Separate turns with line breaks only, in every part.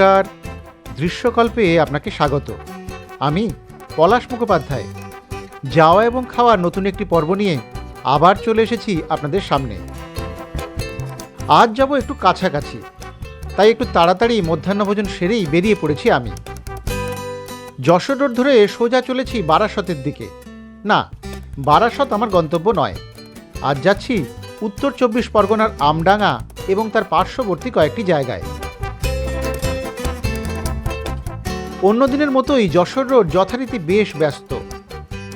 নমস্কার। দৃশ্যকল্পে আপনাকে স্বাগত। আমি পলাশ মুখোপাধ্যায়। যাওয়া এবং খাওয়ার নতুন একটি পর্ব নিয়ে আবার চলে এসেছি আপনাদের সামনে। আজ যাব একটু কাছাকাছি। তাই একটু তাড়াতাড়ি মধ্যাহ্নভোজন সেরেই বেরিয়ে পড়েছি আমি। যশোর ধরে সোজা চলেছি বারাসতের দিকে। না, বারাসত আমার গন্তব্য নয়। আজ যাচ্ছি উত্তর চব্বিশ পরগনার আমডাঙ্গা এবং তার পার্শ্ববর্তী কয়েকটি জায়গায়। অন্য দিনের মতোই যশোর রোড যথারীতি বেশ ব্যস্ত।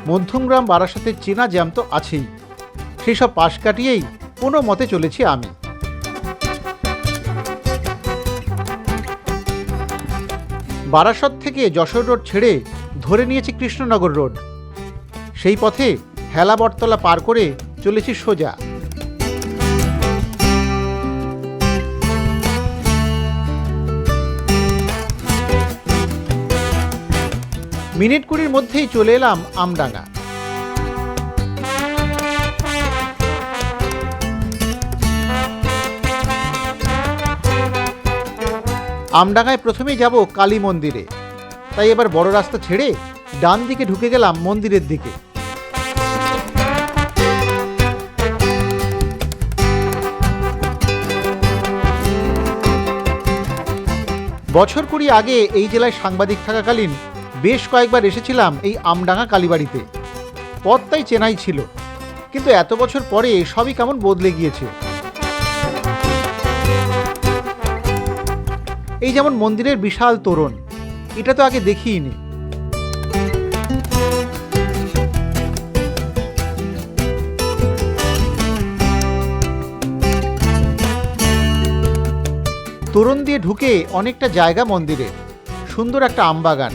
মধ্যমগ্রাম বারাসাতের চেনা জ্যাম তো আছেই। সেই সব পাশ কাটিয়েই কোনো মতে চলেছি আমি। বারাসত থেকে যশোর রোড ছেড়ে ধরে নিয়েছি কৃষ্ণনগর রোড। সেই পথে হেলা বটতলা পার করে চলেছি সোজা। মিনিট কুড়ির মধ্যেই চলে এলাম আমডাঙ্গা। আমডাঙ্গায় প্রথমেই যাব কালী মন্দিরে। তাই এবার বড় রাস্তা ছেড়ে ডান দিকে ঢুকে গেলাম মন্দিরের দিকে। বছর কুড়ি আগে এই জেলায় সাংবাদিক থাকাকালীন বেশ কয়েকবার এসেছিলাম এই আমডাঙ্গা কালীবাড়িতে। পথ তাই চেনাই ছিল। কিন্তু এত বছর পরে সবই কেমন বদলে গিয়েছে। এই যেমন মন্দিরের বিশাল তোরণ, এটা তো আগে দেখিইনি তোরণ দিয়ে ঢুকে অনেকটা জায়গা মন্দিরে, সুন্দর একটা আমবাগান।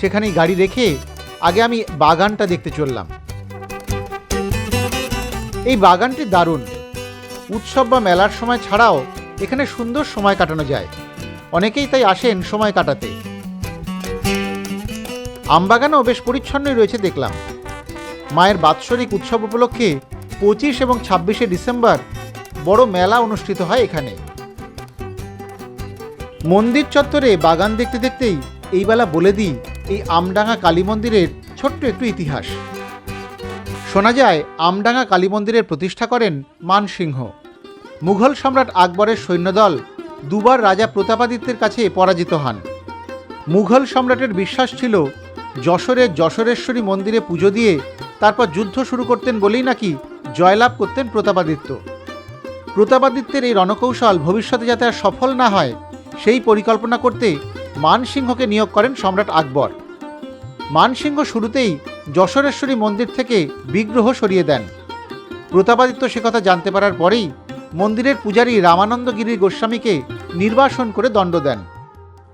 সেখানেই গাড়ি রেখে আগে আমি বাগানটা দেখতে চললাম। এই বাগানটি দারুণ। উৎসব বা মেলার সময় ছাড়াও এখানে সুন্দর সময় কাটানো যায়। অনেকেই তাই আসেন সময় কাটাতে। আমবাগানও বেশ পরিচ্ছন্নই রয়েছে দেখলাম। মায়ের বাৎসরিক উৎসব উপলক্ষে পঁচিশ এবং ছাব্বিশে ডিসেম্বর বড় মেলা অনুষ্ঠিত হয় এখানে। মন্দির চত্বরে বাগান দেখতে দেখতেই এই বেলা বলে দিই এই আমডাঙ্গা কালী মন্দিরের ছোট্ট একটু ইতিহাস। শোনা যায়, আমডাঙ্গা কালী মন্দিরের প্রতিষ্ঠা করেন মানসিংহ। মুঘল সম্রাট আকবরের সৈন্যদল দুবার রাজা প্রতাপাদিত্যের কাছে পরাজিত হন। মুঘল সম্রাটের বিশ্বাস ছিল, যশোরের যশোরেশ্বরী মন্দিরে পুজো দিয়ে তারপর যুদ্ধ শুরু করতেন বলেই নাকি জয়লাভ করতেন প্রতাপাদিত্য। প্রতাপাদিত্যের এই রণকৌশল ভবিষ্যতে যাতে আর সফল না হয়, সেই পরিকল্পনা করতে মানসিংহকে নিয়োগ করেন সম্রাট আকবর। মানসিংহ শুরুতেই যশোরেশ্বরী মন্দির থেকে বিগ্রহ সরিয়ে দেন। প্রতাপাদিত্য সে কথা জানতে পারার পরেই মন্দিরের পূজারী রামানন্দগিরি গোস্বামীকে নির্বাসন করে দণ্ড দেন।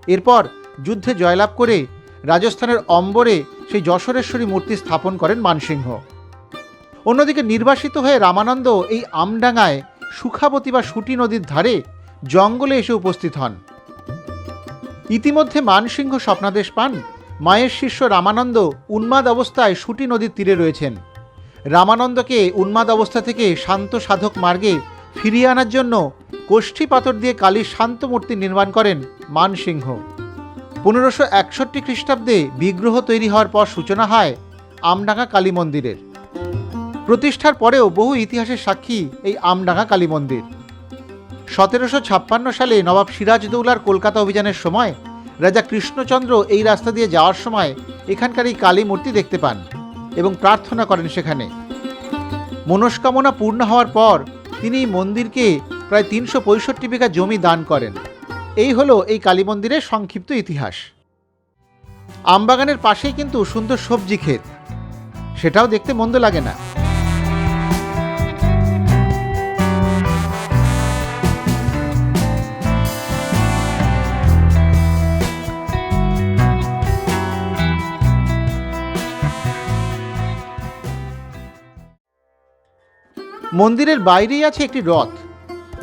এরপর যুদ্ধে জয়লাভ করে রাজস্থানের অম্বরে সেই যশোরেশ্বরী মূর্তি স্থাপন করেন মানসিংহ। অন্যদিকে নির্বাসিত হয়ে রামানন্দ এই আমডাঙ্গায় সুখাবতী বা সুটি নদীর ধারে জঙ্গলে এসে উপস্থিত হন। ইতিমধ্যে মানসিংহ স্বপ্নাদেশ পান মায়ের শিষ্য রামানন্দ উন্মাদ অবস্থায় সুটি নদীর তীরে রয়েছেন। রামানন্দকে উন্মাদ অবস্থা থেকে শান্ত সাধক মার্গে ফিরিয়ে আনার জন্য কোষ্ঠী পাথর দিয়ে কালীর শান্ত মূর্তি নির্মাণ করেন মানসিংহ। পনেরোশো একষট্টি খ্রিস্টাব্দে বিগ্রহ তৈরি হওয়ার পর সূচনা হয় আমডাঙ্গা কালী মন্দিরের। প্রতিষ্ঠার পরেও বহু ইতিহাসের সাক্ষী এই আমডাঙ্গা কালী মন্দির। সতেরোশো ছাপ্পান্ন সালে নবাব সিরাজদৌলার কলকাতা অভিযানের সময় রাজা কৃষ্ণচন্দ্র এই রাস্তা দিয়ে যাওয়ার সময় এখানকার এই কালী মূর্তি দেখতে পান এবং প্রার্থনা করেন সেখানে। মনস্কামনা পূর্ণ হওয়ার পর তিনি মন্দিরকে প্রায় তিনশো পঁয়ষট্টি বিঘা জমি দান করেন। এই হলো এই কালী মন্দিরের সংক্ষিপ্ত ইতিহাস। আমবাগানের পাশেই কিন্তু সুন্দর সবজি ক্ষেত। সেটাও দেখতে মন্দ লাগে না। মন্দিরের বাইরেই আছে একটি রথ।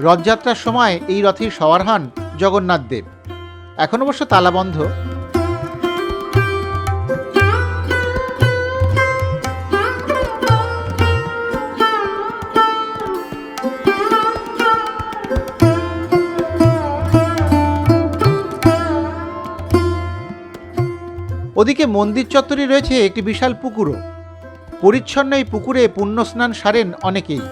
রথযাত্রার সময় এই রথের সওয়ার হন জগন্নাথ দেব। এখন অবশ্য তালাবন্ধ ওদিকে মন্দির চত্বরে রয়েছে একটি বিশাল পুকুরও। পরিচ্ছন্ন এই পুকুরে পুণ্য স্নান সারেন অনেকেই।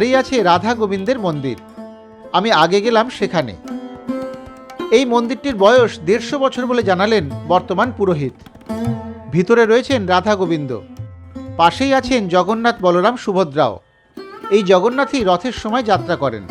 ধারেই আছে রাধা গোবিন্দের মন্দির। আমি আগে গেলাম সেখানে। এই মন্দিরটির বয়স দেড়শো বছর বলে জানালেন বর্তমান পুরোহিত। ভিতরে রয়েছেন রাধা গোবিন্দ। পাশেই আছেন জগন্নাথ বলরাম সুভদ্রাও। এই জগন্নাথই রথের সময় যাত্রা করেন।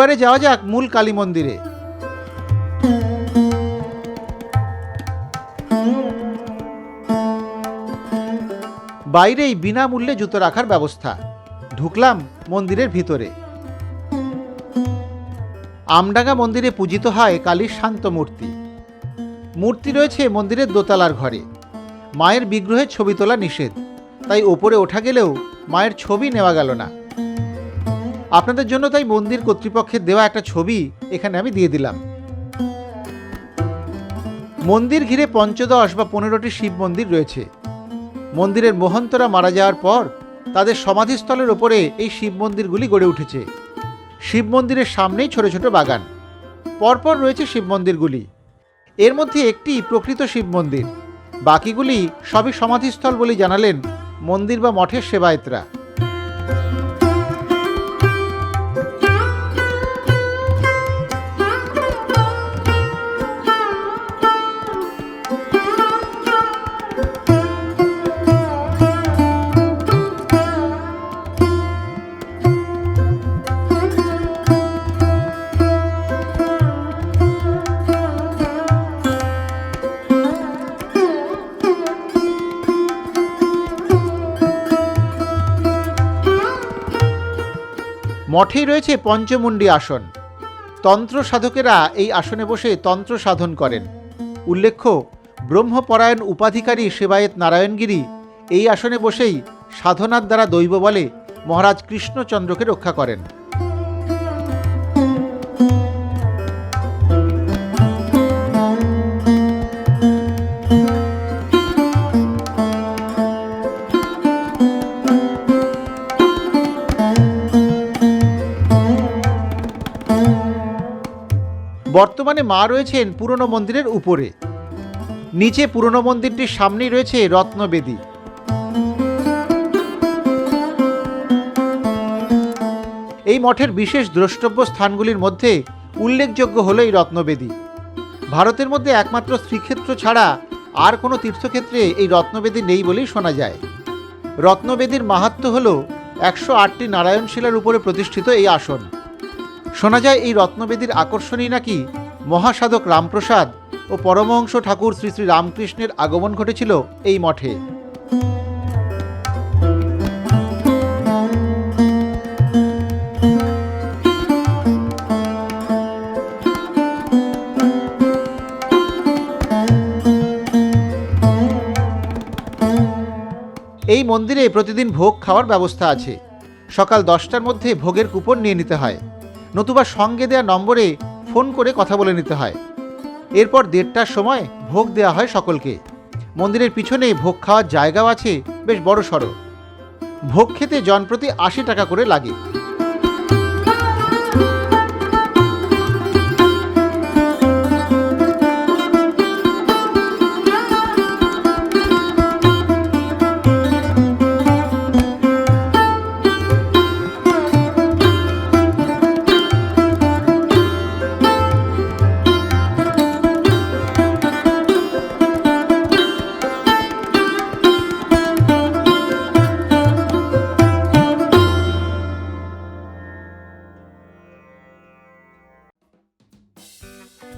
এবারে যাওয়া যাক মূল কালী মন্দিরে। বাইরেই বিনামূল্যে জুতো রাখার ব্যবস্থা। ঢুকলাম মন্দিরের ভিতরে। আমডাঙ্গা মন্দিরে পূজিত হয় কালীর শান্ত মূর্তি। মূর্তি রয়েছে মন্দিরের দোতলার ঘরে। মায়ের বিগ্রহের ছবি তোলা নিষেধ। তাই ওপরে ওঠা গেলেও মায়ের ছবি নেওয়া গেল না। আপনাদের জন্য তাই মন্দির কর্তৃপক্ষের দেওয়া একটা ছবি এখানে আমি দিয়ে দিলাম। মন্দির ঘিরে পঞ্চদশ বা পনেরোটি শিব মন্দির রয়েছে। মন্দিরের মহন্তরা মারা যাওয়ার পর তাদের সমাধিস্থলের ওপরে এই শিব মন্দিরগুলি গড়ে উঠেছে। শিব মন্দিরের সামনেই ছোট ছোট বাগান। পরপর রয়েছে শিব মন্দিরগুলি। এর মধ্যে একটি প্রকৃত শিব মন্দির। বাকিগুলি সবই সমাধিস্থল বলে জানালেন মন্দির বা মঠের সেবায়তরা। মঠেই রয়েছে পঞ্চমুণ্ডী আসন। তন্ত্র সাধকেরা এই আসনে বসে তন্ত্র সাধন করেন। উল্লেখ্য, ব্রহ্মপরায়ণ উপাধিকারী সেবায়েত নারায়ণগিরি এই আসনে বসেই সাধনার দ্বারা দৈব বলে মহারাজ কৃষ্ণচন্দ্রকে রক্ষা করেন। বর্তমানে মা রয়েছেন পুরনো মন্দিরের উপরে। নিচে পুরনো মন্দিরটির সামনেই রয়েছে রত্নবেদী। এই মঠের বিশেষ দ্রষ্টব্য স্থানগুলির মধ্যে উল্লেখযোগ্য হল এই রত্নবেদী। ভারতের মধ্যে একমাত্র শ্রীক্ষেত্র ছাড়া আর কোনো তীর্থক্ষেত্রে এই রত্নবেদী নেই বলেই শোনা যায়। রত্নবেদীর মাহাত্ম্য হল একশো আটটি নারায়ণ শিলার উপরে প্রতিষ্ঠিত এই আসন। শোনা যায় এই রত্নবেদীর আকর্ষণই নাকি মহাসাধক রামপ্রসাদ ও পরমহংস ঠাকুর শ্রী শ্রী রামকৃষ্ণের আগমন ঘটেছিল এই মঠে। এই মন্দিরে প্রতিদিন ভোগ খাওয়ার ব্যবস্থা আছে। সকাল দশটার মধ্যে ভোগের কুপন নিয়ে নিতে হয়। নতুবা সঙ্গে দেয়া নম্বরে ফোন করে কথা বলে নিতে হয়। এরপর দেড়টার সময় ভোগ দেওয়া হয় সকলকে। মন্দিরের পিছনে ভোগ খাওয়ার জায়গাও আছে, বেশ বড় সড়ো ভোগ খেতে জনপ্রতি আশি টাকা করে লাগে।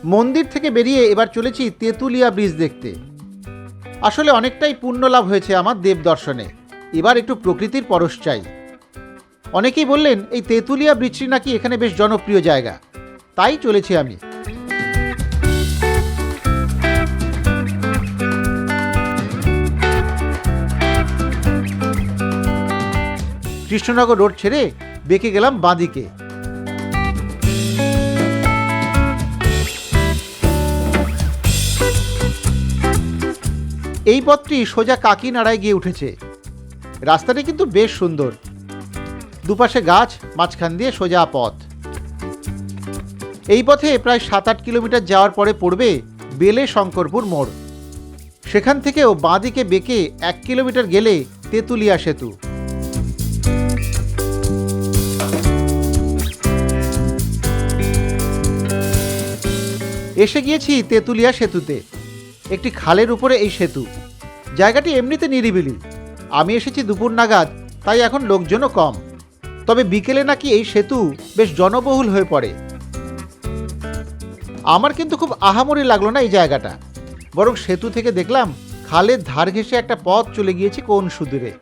মন্দির থেকে বেরিয়ে এবার চলেছি তেঁতুলিয়া ব্রিজ দেখতে। আসলে অনেকটাই পুণ্য লাভ হয়েছে আমার দেব দর্শনে। এবার একটু প্রকৃতির পরশ চাই। অনেকেই বললেন, এই তেঁতুলিয়া ব্রিজটি নাকি এখানে বেশ জনপ্রিয় জায়গা। তাই চলেছি আমি। কৃষ্ণনগর রোড ছেড়ে বেঁকে গেলাম বাঁদিকে। এই পথটি সোজা কাকিনাড়ায় গিয়ে উঠেছে। রাস্তাটি কিন্তু বেশ সুন্দর। দুপাশে গাছ, মাঝখান দিয়ে সোজা পথ। এই পথে প্রায় সাত আট কিলোমিটার যাওয়ার পরে পড়বে বেলে শঙ্করপুর মোড়। সেখান থেকেও বাঁদিকে বেঁকে এক কিলোমিটার গেলে তেঁতুলিয়া সেতু। এসে গিয়েছি তেঁতুলিয়া সেতুতে। একটি খালের উপরে এই সেতু। জায়গাটি এমনিতে নিরিবিলি। আমি এসেছি দুপুর নাগাদ, তাই এখন লোকজনও কম। তবে বিকেলে নাকি এই সেতু বেশ জনবহুল হয়ে পড়ে। আমার কিন্তু খুব আহামরি লাগল না এই জায়গাটা। বরং সেতু থেকে দেখলাম খালের ধার ঘেঁষে একটা পথ চলে গিয়েছে কোন সুদূরে।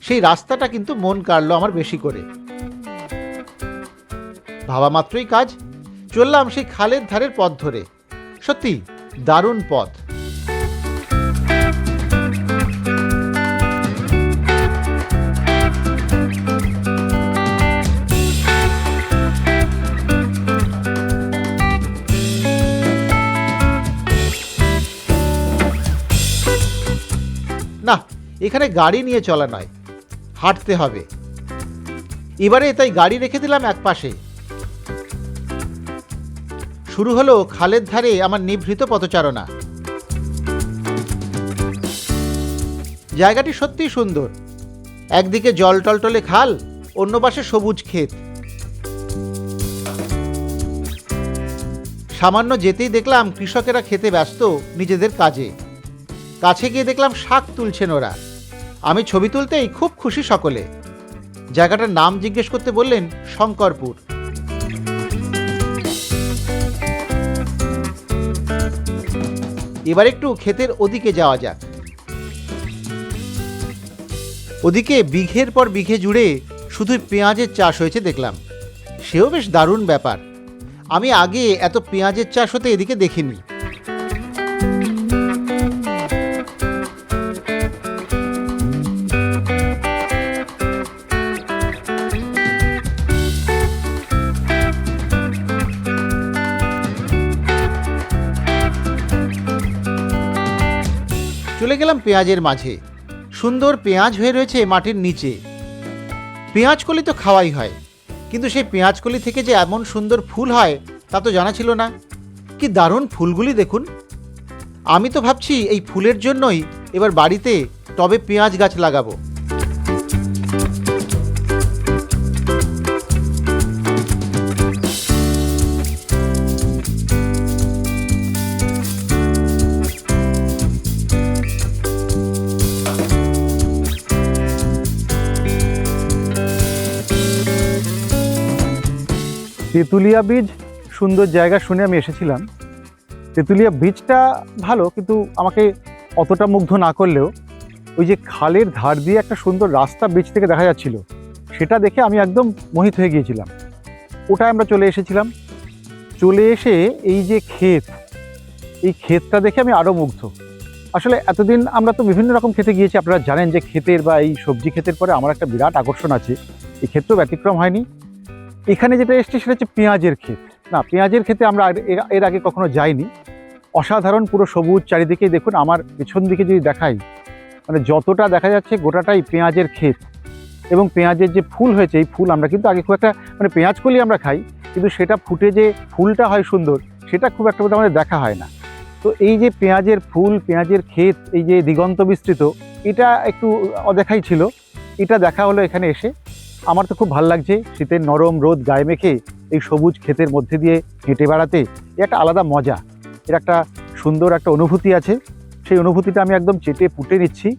সেই রাস্তাটা কিন্তু মন কাড়লো আমার বেশি করে। ভাবা মাত্রই কাজ, চললাম সেই খালের ধারের পথ ধরে। সত্যি, দারুণ পথ। এখানে গাড়ি নিয়ে চলা নয়, হাঁটতে হবে। এবারে তাই গাড়ি রেখে দিলাম এক পাশে শুরু হলো খালের ধারে আমার নিভৃত পথচারণা। জায়গাটি সত্যিই সুন্দর। একদিকে জল টলটলে খাল, অন্য পাশে সবুজ ক্ষেত। সামান্য যেতেই দেখলাম কৃষকেরা খেতে ব্যস্ত, নিজেদের কাজে। কাছে গিয়ে দেখলাম শাক তুলছেন ওরা। আমি ছবি তুলতেই খুব খুশি সকলে। জায়গাটার নাম জিজ্ঞেস করতে বললেন শঙ্করপুর। এবার একটু ক্ষেতের ওদিকে যাওয়া যাক। ওদিকে বিঘের পর বিঘে জুড়ে শুধু পেঁয়াজের চাষ হয়েছে দেখলাম। সেও বেশ দারুণ ব্যাপার। আমি আগে এত পেঁয়াজের চাষ হতে এদিকে দেখিনি। গেলাম পেঁয়াজের মাঝে। সুন্দর পেঁয়াজ হয়ে রয়েছে মাটির নিচে। পেঁয়াজকলি তো খাওয়াই হয়, কিন্তু সেই পেঁয়াজ কলি থেকে যে এমন সুন্দর ফুল হয়, তা তো জানা ছিল না। কি দারুণ ফুলগুলি দেখুন। আমি তো ভাবছি এই ফুলের জন্যই এবার বাড়িতে টবে পেঁয়াজ গাছ লাগাবো।
তেঁতুলিয়া বীজ, সুন্দর জায়গা শুনে আমি এসেছিলাম। তেঁতুলিয়া বীজটা ভালো, কিন্তু আমাকে অতটা মুগ্ধ না করলেও ওই যে খালের ধার দিয়ে একটা সুন্দর রাস্তা বীজ থেকে দেখা যাচ্ছিল, সেটা দেখে আমি একদম মোহিত হয়ে গিয়েছিলাম। ওটায় আমরা চলে এসেছিলাম। চলে এসে এই যে ক্ষেত, এই ক্ষেতটা দেখে আমি আরও মুগ্ধ। আসলে এতদিন আমরা তো বিভিন্ন রকম খেতে গিয়েছি, আপনারা জানেন যে ক্ষেতের বা এই সবজি ক্ষেতের পরে আমার একটা বিরাট আকর্ষণ আছে। এই ক্ষেত্রেও ব্যতিক্রম হয়নি। এখানে যেটা এসছে সেটা হচ্ছে পেঁয়াজের ক্ষেত। না, পেঁয়াজের ক্ষেতে আমরা এর- আগে কখনো যাইনি। অসাধারণ পুরো সবুজ চারিদিকেই দেখুন, আমার পেছন দিকে যদি দেখাই মানে যতটা দেখা যাচ্ছে গোটাটাই পেঁয়াজের ক্ষেত। এবং পেঁয়াজের যে ফুল হয়েছে, এই ফুল আমরা কিন্তু আগে খুব একটা মানে পেঁয়াজ কলি আমরা খাই, কিন্তু সেটা ফুটে যে ফুলটা হয় সুন্দর, সেটা খুব একটা আমাদের দেখা হয় না। তো এই যে পেঁয়াজের ফুল, পেঁয়াজের ক্ষেত, এই যে দিগন্ত বিস্তৃত, এটা একটু অদেখাই ছিল। এটা দেখা হলো এখানে এসে। আমার তো খুব ভালো লাগছে শীতের নরম রোদ গায়ে মেখে এই সবুজ ক্ষেতের মধ্যে দিয়ে হেঁটে বেড়াতে। একটা আলাদা মজা। এর একটা সুন্দর একটা অনুভূতি আছে। সেই অনুভূতিটা আমি একদম চেটে পুটে নিচ্ছি।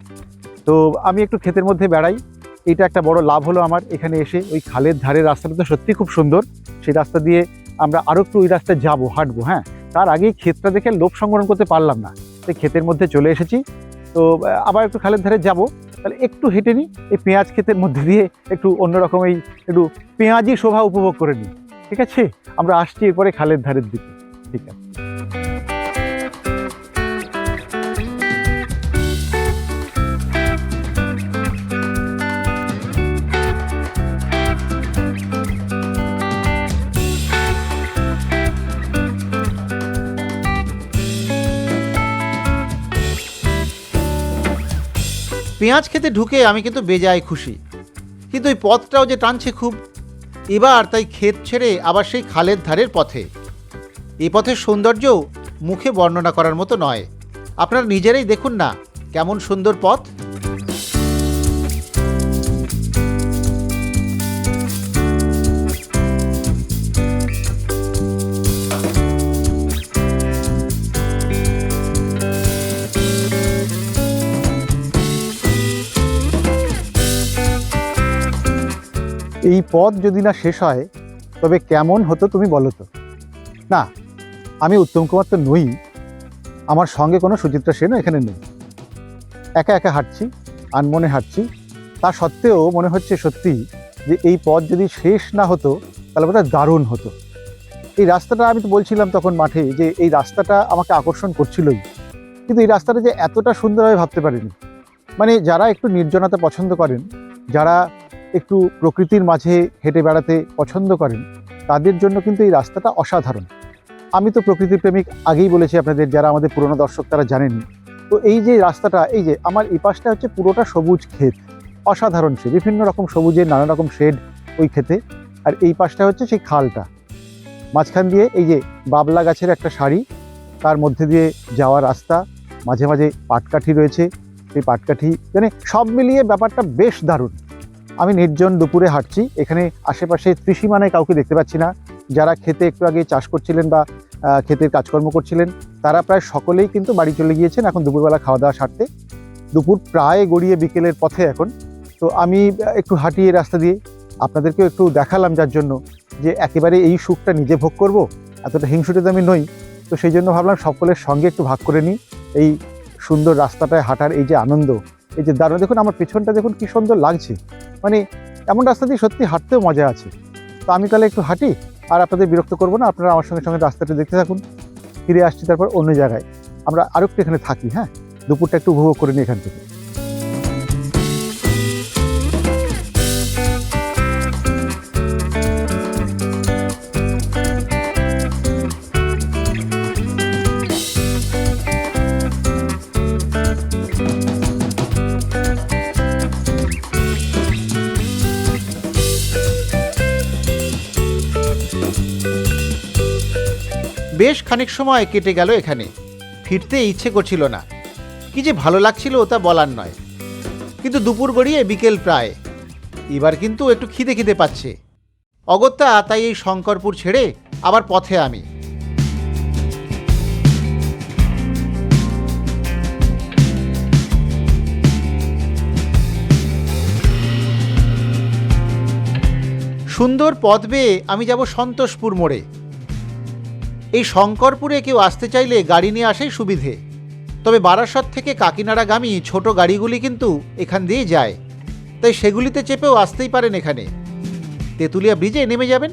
তো আমি একটু ক্ষেতের মধ্যে বেড়াই। এটা একটা বড় লাভ হলো আমার এখানে এসে। ওই খালের ধারে রাস্তাটা তো সত্যি খুব সুন্দর। সেই রাস্তা দিয়ে আমরা আরও একটু ওই রাস্তায় যাব, হাঁটবো হ্যাঁ? তার আগেই ক্ষেতটা দেখে লোভ সংগ্রহণ করতে পারলাম না। সেই ক্ষেতের মধ্যে চলে এসেছি। তো আবার একটু খালের ধারে যাব। তাহলে একটু হেঁটে নিই, এই পেঁয়াজ ক্ষেতের মধ্যে দিয়ে একটু অন্যরকম এই একটু পেঁয়াজি শোভা উপভোগ করে নিই। ঠিক আছে? আমরা আসছি এরপরে খালের ধারের দিকে। ঠিক আছে।
পেঁয়াজ খেতে ঢুকে আমি কিন্তু বেজায় খুশি। কিন্তু ওই পথটাও যে টানছে খুব, এবার তাই ক্ষেত ছেড়ে আবার সেই খালের ধারের পথে। এ পথের সৌন্দর্য মুখে বর্ণনা করার মতো নয়। আপনারা নিজেরাই দেখুন না, কেমন সুন্দর পথ।
এই পথ যদি না শেষ হয়, তবে কেমন হতো তুমি বলো তো? না, আমি উত্তম কুমার তো নই। আমার সঙ্গে কোনো সুচিত্রা সেনও এখানে নেই। একা একা হাঁটছি, আনমনে হাঁটছি। তা সত্ত্বেও মনে হচ্ছে সত্যি যে এই পথ যদি শেষ না হতো, তাহলে বোধহয় দারুণ হতো। এই রাস্তাটা আমি তো বলছিলাম তখন মাঠে যে এই রাস্তাটা আমাকে আকর্ষণ করছিলই। কিন্তু এই রাস্তাটা যে এতটা সুন্দরভাবে ভাবতে পারিনি। মানে যারা একটু নির্জনতা পছন্দ করেন, যারা একটু প্রকৃতির মাঝে হেঁটে বেড়াতে পছন্দ করেন, তাদের জন্য কিন্তু এই রাস্তাটা অসাধারণ। আমি তো প্রকৃতি প্রেমিক আগেই বলেছি আপনাদের, যারা আমাদের পুরনো দর্শক তারা জানেনই তো এই যে রাস্তাটা, এই যে আমার এই পাশটা হচ্ছে পুরোটা সবুজ ক্ষেত, অসাধারণ সে, বিভিন্ন রকম সবুজের, নানা রকম শেড ওই ক্ষেতে। আর এই পাশটা হচ্ছে সেই খালটা। মাঝখান দিয়ে এই যে বাবলা গাছের একটা শাড়ি তার মধ্যে দিয়ে যাওয়া রাস্তা, মাঝে মাঝে পাটকাঠি রয়েছে। সেই পাটকাঠি মানে সব মিলিয়ে ব্যাপারটা বেশ দারুণ। আমি নির্জন দুপুরে হাঁটছি। এখানে আশেপাশে ত্রিসীমানায় কাউকে দেখতে পাচ্ছি না। যারা খেতে একটু আগে চাষ করছিলেন বা ক্ষেতের কাজকর্ম করছিলেন, তারা প্রায় সকলেই কিন্তু বাড়ি চলে গিয়েছেন এখন দুপুরবেলা খাওয়া দাওয়া সারতে। দুপুর প্রায় গড়িয়ে বিকেলের পথে এখন। তো আমি একটু হাঁটি এই রাস্তা দিয়ে আপনাদেরকেও একটু দেখালাম যার জন্য যে একেবারে এই সুখটা নিজে ভোগ করব। এতটা হিংসুটে তো আমি নই। তো সেই জন্য ভাবলাম সকলের সঙ্গে একটু ভাগ করে নিই। এই সুন্দর রাস্তাটায় হাঁটার এই যে আনন্দ, এই যে দারুণ। দেখুন, আমার পেছনটা দেখুন কি সুন্দর লাগছে। মানে এমন রাস্তা দিয়ে সত্যি হাঁটতেও মজা আছে। তো আমি তাহলে একটু হাঁটি আর আপনাদের বিরক্ত করব না, আপনারা আমার সঙ্গে সঙ্গে রাস্তাটি দেখতে থাকুন। ফিরে আসছি তারপর অন্য জায়গায়। আমরা আরও একটু এখানে থাকি হ্যাঁ? দুপুরটা একটু উপভোগ করে নিই এখান থেকে।
বেশ খানিক সময় কেটে গেল এখানে। ফিরতে ইচ্ছে করছিল না। কি যে ভালো লাগছিল তা বলার নয়। কিন্তু দুপুর গড়িয়ে বিকেল প্রায়। এবার কিন্তু একটু খিদে খিদে পাচ্ছে। অগত্যা তাই এই শঙ্করপুর ছেড়ে আবার পথে আমি। সুন্দর পথ বেয়ে আমি যাব সন্তোষপুর মোড়ে। এই শঙ্করপুরে কেউ আসতে চাইলে গাড়ি নিয়ে আসাই সুবিধে। তবে বারাসত থেকে কাকিনাড়াগামী ছোট গাড়িগুলি কিন্তু এখান দিয়েই যায়। তাই সেগুলিতে চেপেও আসতেই পারেন এখানে। তেঁতুলিয়া ব্রিজে নেমে যাবেন।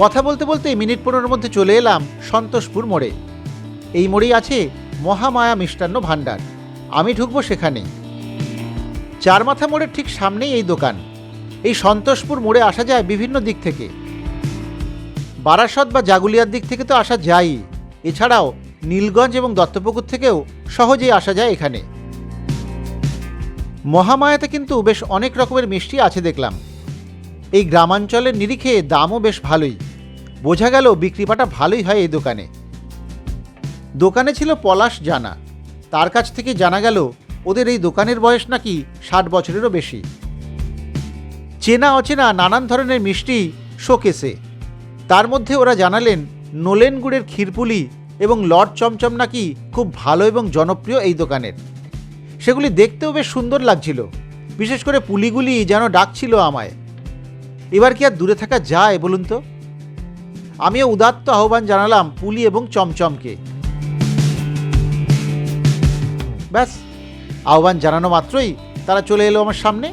কথা বলতে বলতে মিনিট পনেরোর মধ্যে চলে এলাম সন্তোষপুর মোড়ে। এই মোড়েই আছে মহামায়া মিষ্টান্ন ভাণ্ডার। আমি ঢুকবো সেখানেই। চার মাথা মোড়ের ঠিক সামনেই এই দোকান। এই সন্তোষপুর মোড়ে আসা যায় বিভিন্ন দিক থেকে। বারাসত বা জাগুলিয়ার দিক থেকে তো আসা যায়ই। এছাড়াও নীলগঞ্জ এবং দত্তপুকুর থেকেও সহজেই আসা যায় এখানে। মহামায়াতে কিন্তু বেশ অনেক রকমের মিষ্টি আছে দেখলাম। এই গ্রামাঞ্চলের নিরিখে দামও বেশ ভালোই। বোঝা গেল বিক্রিপাটা ভালোই হয় এই দোকানে। দোকানে ছিল পলাশ জানা। তার কাছ থেকে জানা গেল, ওদের এই দোকানের বয়স নাকি ষাট বছরেরও বেশি। চেনা অচেনা নানান ধরনের মিষ্টি শোকেসে। তার মধ্যে ওরা জানালেন, নোলেন গুড়ের ক্ষীরপুলি এবং লর্ড চমচম নাকি খুব ভালো এবং জনপ্রিয় এই দোকানের। সেগুলি দেখতেও বেশ সুন্দর লাগছিল, বিশেষ করে পুলিগুলি যেন ডাকছিল আমায়। এবার কি আর দূরে থাকা যায় বলুন তো? আমিও উদাত্ত আহ্বান জানালাম পুলি এবং চমচমকে। ব্যাস, আহ্বান জানানো মাত্রই তারা চলে এলো আমার সামনে।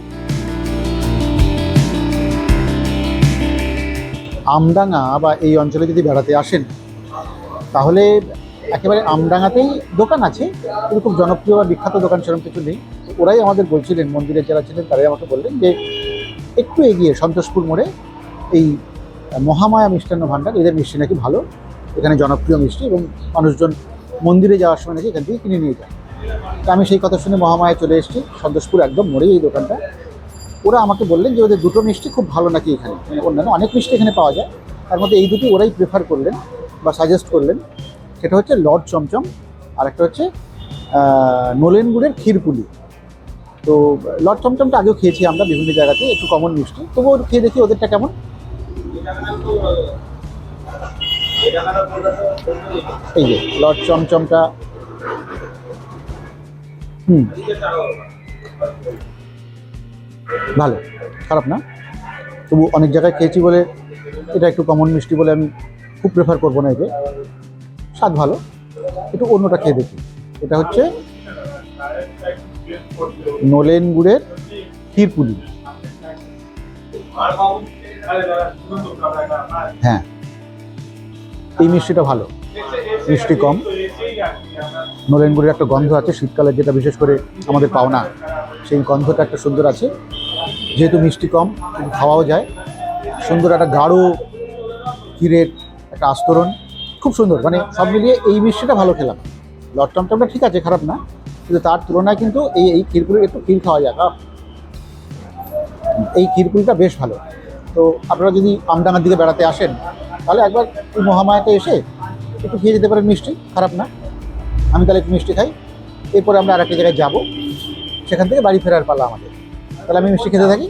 আমডাঙ্গা বা এই অঞ্চলে যদি বেড়াতে আসেন, তাহলে একেবারে আমডাঙ্গাতেই দোকান আছে, কিন্তু খুব জনপ্রিয় বা বিখ্যাত দোকান সেরকম কিছু নেই। ওরাই আমাদের বলছিলেন মন্দিরে যারা ছিলেন, তারাই আমাকে বললেন যে একটু এগিয়ে সন্তোষপুর মোড়ে এই মহামায়া মিষ্টান্ন ভাণ্ডার, এদের মিষ্টি নাকি ভালো, এখানে জনপ্রিয় মিষ্টি এবং মানুষজন মন্দিরে যাওয়ার সময় নাকি এখান থেকে কিনে নিয়ে যায়। তা আমি সেই কথা শুনে মহামায়া চলে এসেছি। সন্তোষপুর একদম মোড়েই এই দোকানটা। ওরা আমাকে বললেন যে ওদের দুটো মিষ্টি খুব ভালো নাকি এখানে। মানে অন্যান্য অনেক মিষ্টি এখানে পাওয়া যায়। তার মধ্যে এই দুটি ওরাই প্রেফার করলেন বা সাজেস্ট করলেন। সেটা হচ্ছে লর্ড চমচম আর একটা হচ্ছে নলেন গুড়ের ক্ষীরপুলি তো লর্ড চমচমটা আগেও খেয়েছি আমরা বিভিন্ন জায়গাতে, একটু কমন মিষ্টি। তবুও খেয়ে দেখি ওদেরটা কেমন। এই যে লর্ড চমচমটা হুম। ভালো, খারাপ না। তবু অনেক জায়গায় খেয়েছি বলে এটা একটু কমন মিষ্টি বলে আমি খুব প্রেফার করব না একে। স্বাদ ভালো, একটু অন্যটা খেয়ে দেখি। এটা হচ্ছে নলেন গুড়ের ক্ষীরপুলি। হ্যাঁ এই মিষ্টিটা ভালো। মিষ্টি কম। নলেন গুড়ের একটা গন্ধ আছে, শীতকালে যেটা বিশেষ করে আমাদের পাওনা, সেই গন্ধটা একটা সুন্দর আছে। যেহেতু মিষ্টি কম খাওয়াও যায়। সুন্দর একটা গাঢ়, ক্ষীরের একটা আস্তরণ। খুব সুন্দর মানে সব মিলিয়ে এই মিষ্টিটা ভালো খেলাম। লট টমটমটা ঠিক আছে, খারাপ না, কিন্তু তার তুলনায় কিন্তু এই এই ক্ষীরপুলির একটু ক্ষীর খাওয়া যায়। এই ক্ষীরপুলিটা বেশ ভালো। তো আপনারা যদি আমডাঙ্গার দিকে বেড়াতে আসেন, তাহলে একবার মহামায়াতে এসে একটু খেয়ে যেতে পারেন মিষ্টি, খারাপ না। আমি তাহলে একটু মিষ্টি খাই। এরপরে আমরা আর একটা জায়গায় যাব। সেখান থেকে বাড়ি ফেরার পালা আমাদের। তাহলে আমি মিষ্টি খেতে থাকি।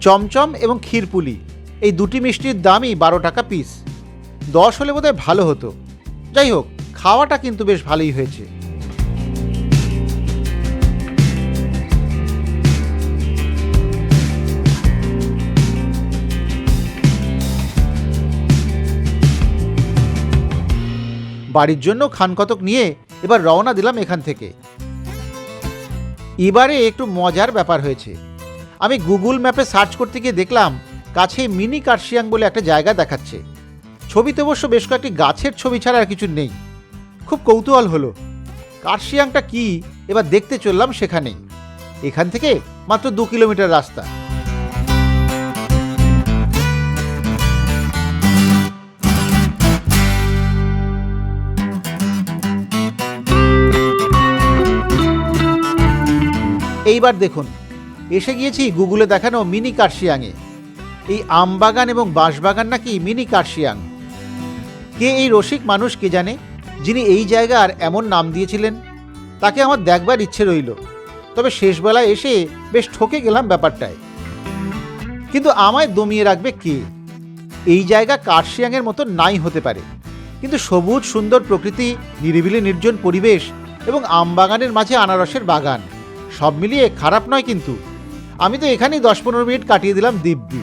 চমচম এবং ক্ষীরপুলি, এই দুটি মিষ্টির দামই বারো টাকা পিস দশ হলে বোধহয় ভালো হতো। যাই হোক, খাওয়াটা কিন্তু বেশ ভালোই হয়েছে। বাড়ির জন্য খান কতক নিয়ে এবার রওনা দিলাম এখান থেকে। এবারে একটু মজার ব্যাপার হয়েছে। আমি গুগল ম্যাপে সার্চ করতে গিয়ে দেখলাম কাছে মিনি কার্শিয়াং বলে একটা জায়গা দেখাচ্ছে। ছবিতে অবশ্য বেশ কয়েকটি গাছের ছবি ছাড়া আর কিছু নেই। খুব কৌতূহল হলো। কার্শিয়াংটা কি? এবার দেখতে চললাম সেখানেই। এখান থেকে মাত্র দু কিলোমিটার রাস্তা। এইবার দেখুন। এসে গিয়েছি গুগলে দেখানো মিনি কার্শিয়াংয়ে। এই আম বাগান এবং বাঁশবাগান নাকি মিনি কার্শিয়াং। কে এই রসিক মানুষ কে জানে? যিনি এই জায়গার এমন নাম দিয়েছিলেন? তাকে আমার দেখবার ইচ্ছে রইল। তবে শেষবেলায় এসে বেশ ঠকে গেলাম ব্যাপারটায়। কিন্তু আমায় দমিয়ে রাখবে কে? এই জায়গা কার্শিয়াংয়ের মতো নাই হতে পারে। কিন্তু সবুজ সুন্দর প্রকৃতি, নিরিবিলি নির্জন পরিবেশ এবং আম বাগানের মাঝে আনারসের বাগান। সব মিলিয়ে খারাপ নয় কিন্তু। আমি তো এখানেই দশ পনেরো মিনিট কাটিয়ে দিলাম দিব্যি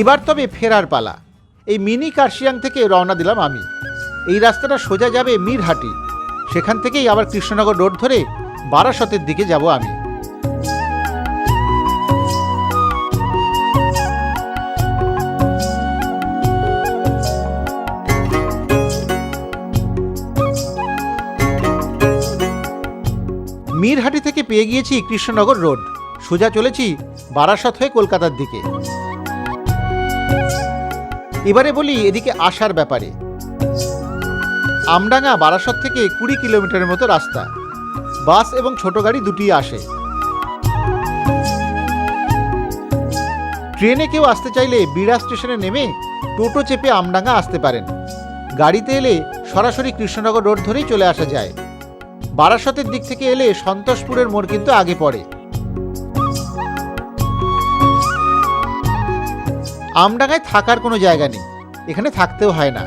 এবার তবে ফেরার পালা। এই মিনি কার্শিয়াং থেকে রওনা দিলাম আমি। এই রাস্তাটা সোজা যাবে মিরহাটি। সেখান থেকেই আবার কৃষ্ণনগর রোড ধরে বারাসতের দিকে যাব আমি। মিরহাটি থেকে পেয়ে গিয়েছি কৃষ্ণনগর রোড। সোজা চলেছি বারাসত হয়ে কলকাতার দিকে। এবারে বলি এদিকে আসার ব্যাপারে। আমডাঙ্গা বারাসত থেকে কুড়ি কিলোমিটারের মতো রাস্তা। বাস এবং ছোট গাড়ি দুটিই আসে। ট্রেনে কেউ আসতে চাইলে বিড়া স্টেশনে নেমে টোটো চেপে আমডাঙ্গা আসতে পারেন। গাড়িতে এলে সরাসরি কৃষ্ণনগর রোড ধরেই চলে আসা যায়। বারাসতের দিক থেকে এলে সন্তোষপুরের মোড় কিন্তু আগে পড়ে। আমডাঙ্গায় থাকার কোনো জায়গা নেই। এখানে থাকতেও হয় না।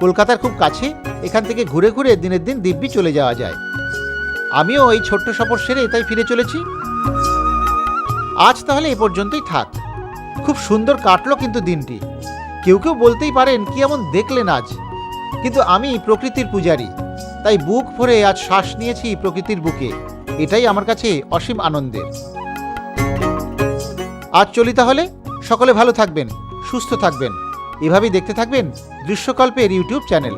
কলকাতার খুব কাছে এখান থেকে ঘুরে ঘুরে দিনের দিন দিব্যি চলে যাওয়া যায়। আমিও এই ছোট্ট সফর সেরে তাই ফিরে চলেছি। আজ তাহলে এ পর্যন্তই থাক। খুব সুন্দর কাটলো কিন্তু দিনটি। কেউ কেউ বলতেই পারেন, কি এমন দেখলেন আজ। কিন্তু আমি প্রকৃতির পূজারী। তাই বুক ভরে আজ শ্বাস নিয়েছি প্রকৃতির বুকে। এটাই আমার কাছে অসীম আনন্দের। আজ চলি তাহলে? সকলে ভালো থাকবেন। সুস্থ থাকবেন। এভাবেই দেখতে থাকবেন দৃশ্যকল্পের ইউটিউব চ্যানেল।